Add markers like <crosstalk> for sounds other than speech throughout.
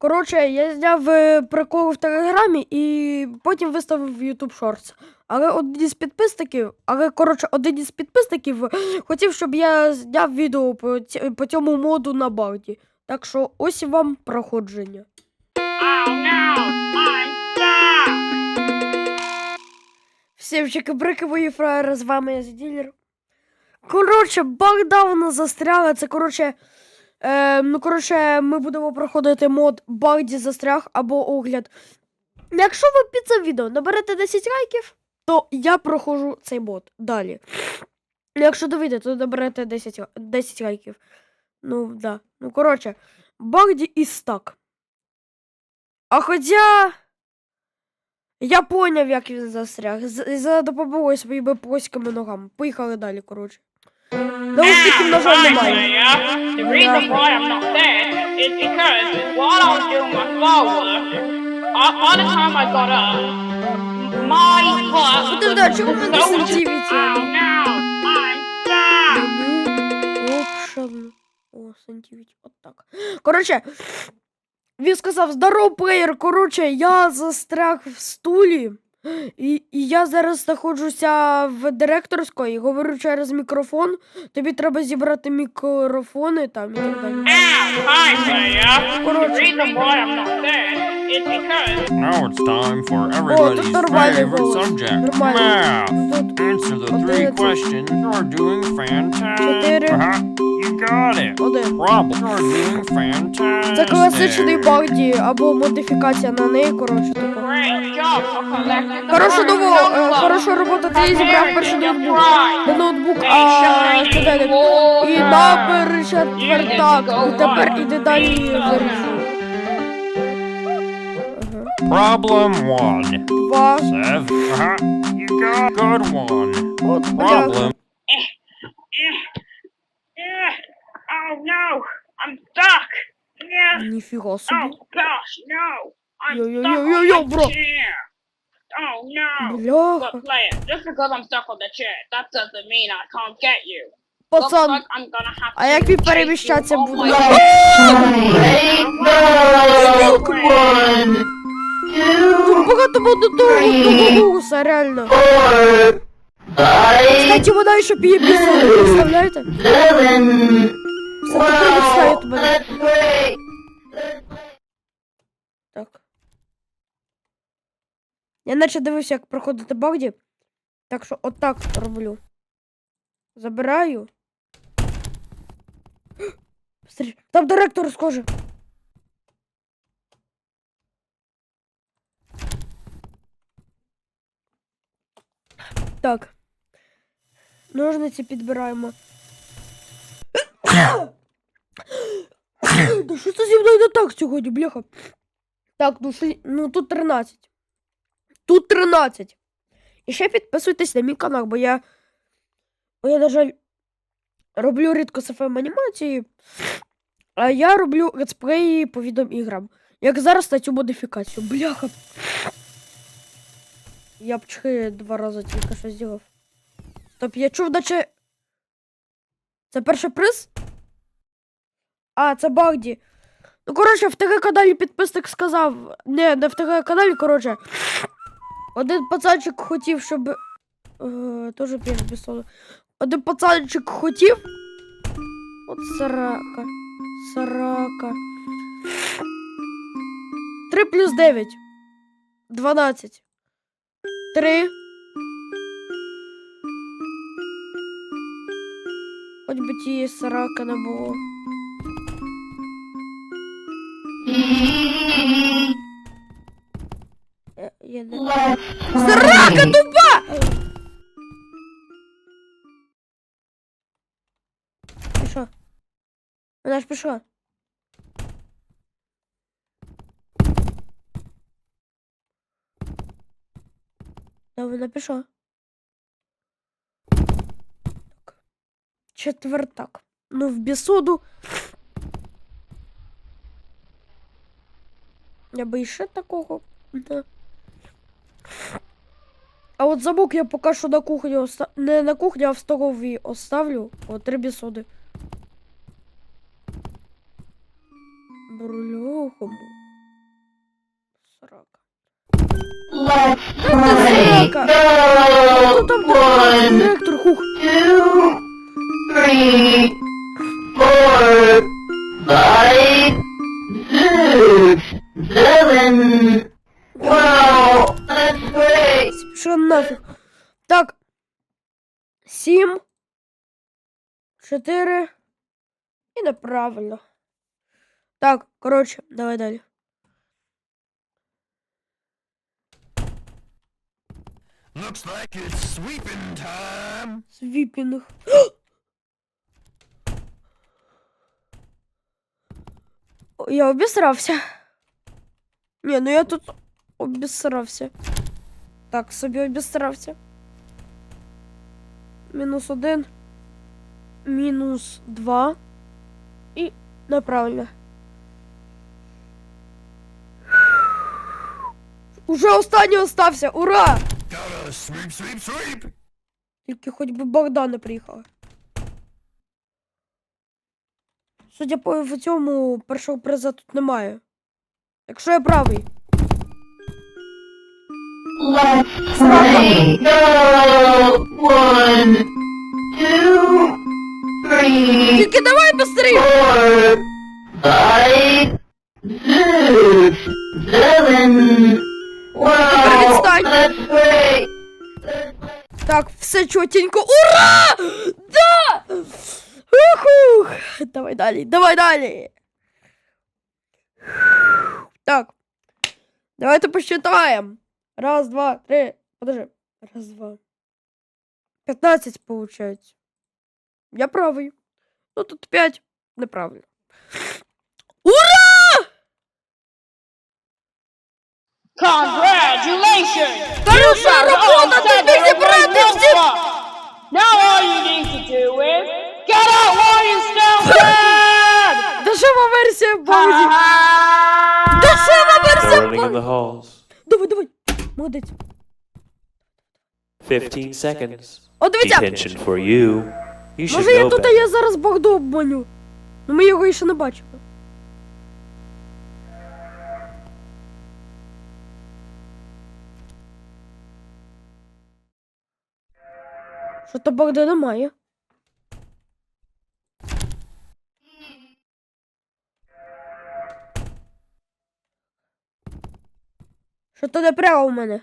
Коротше, я зняв е, прикол в Телеграмі і потім виставив в YouTube Shorts. Але один із підписників, але коротше, один із підписників хотів, щоб я зняв відео по, ці- по цьому моду на багді. Так що ось вам проходження. Всім чики-брики, мої фраєри, з вами я Ділер. Коротше, баг давно застряла. Це коротше. Е, ну, коротше, ми будемо проходити мод Багді застряг або огляд. Якщо ви під це відео наберете 10 лайків, то я проходжу цей мод далі. Якщо до відео, то наберете 10, 10 лайків. Ну, да. Ну, коротше, Багді і стак. А хоча. Я поняв, як він застряг. За допомогою своїми плоскими ногами. Поїхали далі, коротше. Наушників, на жаль, немає. The reason why I'm not dead is because while I was doing my floor work, all the time I got up, my Куди was so? Oh no! Меню, опшен. О, сантівіть. От так. Коротше, він сказав: здоров, плеєр. Коротше, я застряг в стулі. І, і я зараз знаходжуся в директорської, говорю через мікрофон. Тобі треба зібрати мікрофони там і так далі. Коротше, is because Now it's time for everybody's favorite subject, math. Answer the three questions. You're doing fantastic. Чотири. Uh-huh. You got it. один. Problem. You're doing fantastic. Це класичний багді або модифікація на неї, коротше, типу. first думаю, е, хороша робота, ти зібрав перший ноутбук. Не ноутбук, а щоденник. І water. набери четвертак. І тепер іди далі вирішу. Problem one. Два. Seven. Uh-huh. You got good one. От, бля. Problem. Yeah. Oh no, I'm stuck. Yeah. Ніфіга собі. Oh gosh, no. I'm Yo, yo, stuck yo, yo, on yo, the bro. chair. Oh no. Бляха. Look, player, just because I'm stuck on the chair, that doesn't mean I can't get you. Looks Пацан, like I'm gonna have а to як він chase переміщатися you буде? Багато буде того гуса, реально. Кстати, вона ще п'є бісер, представляєте? Все тепер відстають мене. Так. Я наче дивився, як проходити багді. Так що отак роблю. Забираю. Смотри, Там директор схоже. Так. Ножниці підбираємо. <coughs> Да що це зі мною не так сьогодні, бляха? Так, ну, ши- ну тут 13. Тут 13. І ще підписуйтесь на мій канал, бо я. Бо я, на жаль, роблю рідко сфм анімації. А я роблю летсплеї по відеоіграм. Як зараз на цю модифікацію. Бляха. Я б чхи два рази тільки що зробив. Стоп, я чув, наче. Це перший приз? А, це Багді. Ну, коротше, в ТГ-каналі підписник сказав. Не, не в ТГ-каналі, коротше. Один пацанчик хотів, щоб. Е, Тоже п'єш без соду. Один пацанчик хотів. От сарака. Сарака. 3 плюс 9. 12. 3. Хоч би тієї сарака не було. Е, Я не... Срака тупа! Пішла. Вона ж пішла. Да, вона пішла. Четвертак. Ну, в бісоду. Я би іще такого. Да. А от замок я поки що на кухні оста... не на кухні, а в столовій оставлю. О, три бісоди. Бруляхому. Зряка. Хто там One, директор? Хух. Що нафіг? Так. Сім. Чотири. І неправильно. Так, коротше, давай далі. Looks like it's sweeping time. Свіпінг. <gasps> О, Я обісрався. Ні, ну я тут обісрався. Так, собі обісрався. Мінус один. Мінус два. І неправильно. Уже останній остався! Ура! Gotta sweep, sweep, sweep. Тільки хоч би Богдан не приїхала. Судя по цьому, першого приза тут немає. Якщо я правий. Let's play. Go. One, two, three, Тільки давай быстрее! four, five, six, seven. Wow, відстань. Так, все чотенько. Ура! Да! Ухух! Давай далі, давай далі. Так. Давайте посчитаем. Раз, два, три. Подожди. Раз, два. Пятнадцать получается. Я правий. Ну тут пять. Неправильно. Ура! Congratulations! Хороша робота! Молодець. 15 seconds. О, дивіться. Detention for you. You should Може я know тут better. я зараз Богду обманю. Ну ми його ще не бачили. Що то Богда немає. То не прямо у мене.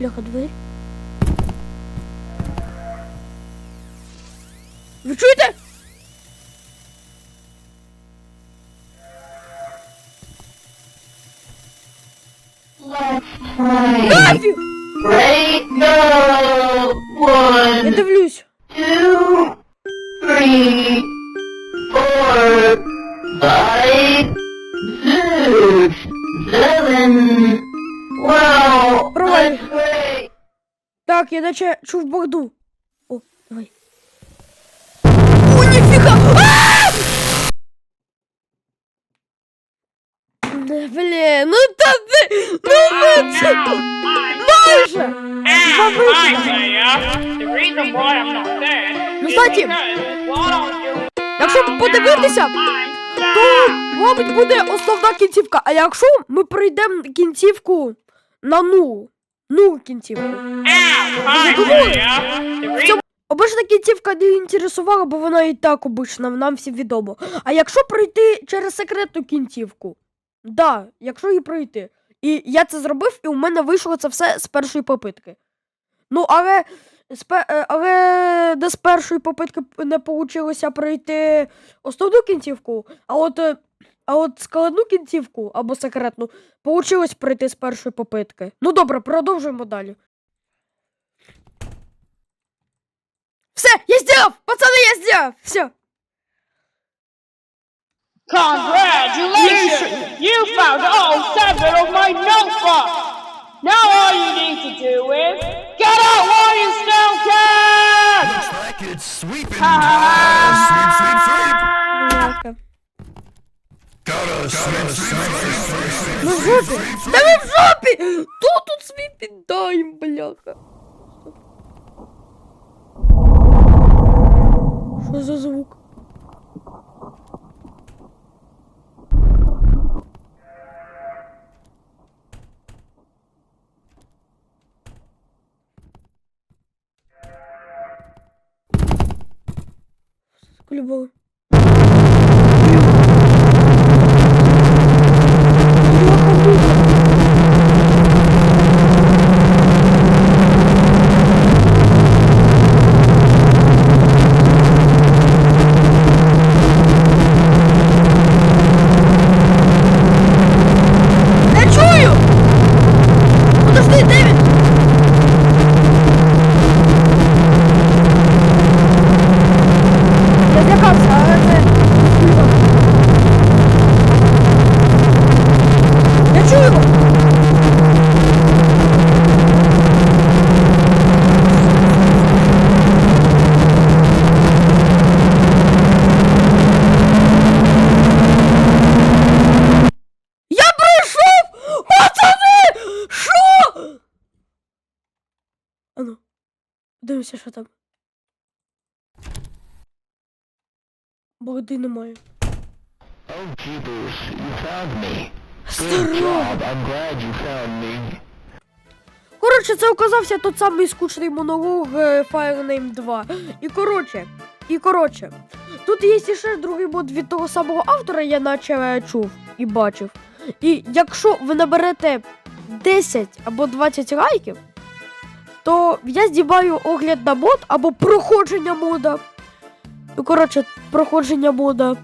Бляха, двері. Ви чуєте? Нафіг! Я дивлюсь. two, three, four, Проваль. that's great. Так, я наче чув Богду. О, давай. О, ніфіга! А! Не, Блін, ну та ти! Ну ви це! Майже! Два And випадки. finally, uh, the reason why I'm not dead Ну, is кстати, because what I'll do Якщо подивитися, I'm то, мабуть, буде основна кінцівка. А якщо ми пройдемо кінцівку на нуль, нуль кінцівку. Reason Обична кінцівка не інтересувала, бо вона і так обична, нам всім відомо. А якщо пройти через секретну кінцівку? Да, якщо її пройти. І я це зробив, і у мене вийшло це все з першої попитки. Ну, але, але де з першої попитки не вийшло пройти основну кінцівку, а от, е, а от складну кінцівку або секретну вийшло пройти з першої попитки. Ну добре, продовжуємо далі. Все, я сделал! Пацаны, я сделал! Все. Congratulations! You found all seven of my notebooks! Now all you need to do is get out while you still can! Looks like it's sweeping time. Sweep, sweep, sweep. Бляха. Gotta sweep, sweep, sweep, sweep. Ну в жопі! Да ви в жопі! Хто тут свій піддаєм, бляха? Що за звук? По-любому. Дивимося, що там. Бороди немає. Oh, Jeepers, you found me. Good job. I'm glad you found me. Коротше, це оказався тот самий скучний монолог е, Fire Name 2. І коротше, і коротше, тут є ще другий мод від того самого автора, я наче е, чув і бачив. І якщо ви наберете 10 або 20 лайків, то я здібаю огляд на мод або проходження мода. Ну, коротше, проходження мода.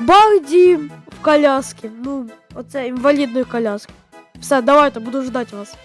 Багді в коляски. Ну, оце інвалідної коляски. Все, давайте, буду ждати вас.